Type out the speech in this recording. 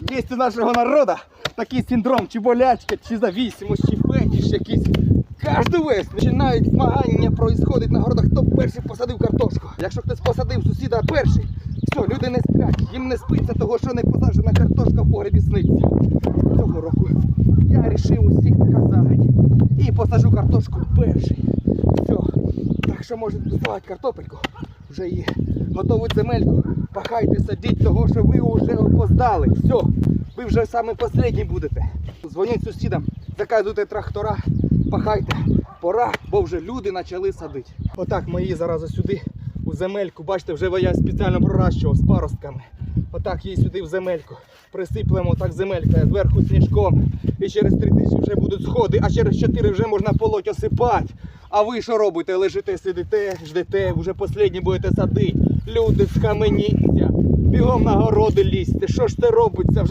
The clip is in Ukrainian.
Є у нашого народу такий синдром, чи болячка, чи зависимость, чи фетиш якийсь. Кожну весну починають змагання происходить на городах, хто перший посадив картошку. Якщо хтось посадив сусіда перший, все, люди не сплять, їм не спиться того, що не посаджена картошка в погребі сниться. Цього року я вирішив усіх наказати і посаджу картошку перший. Все. Так що можете доставати картопельку, вже є. Готову земельку. Пахайте, садіть того, що ви вже опоздали. Все, ви вже саме останні будете. Дзвоніть сусідам, заказуйте трактора, пахайте. Пора, бо вже люди почали садити. Отак мої зараз сюди у земельку. Бачите, вже я спеціально проращував з паростками. Отак її сюди в земельку. Присиплемо так земелька зверху сніжком. І через три тижні вже будуть сходи, а через чотири вже можна полоть осипати. А ви що робите? Лежите, сидите, ждете, вже останні будете садити. Люди схаменіться, бігом на городи лізьте. Що ж це робиться?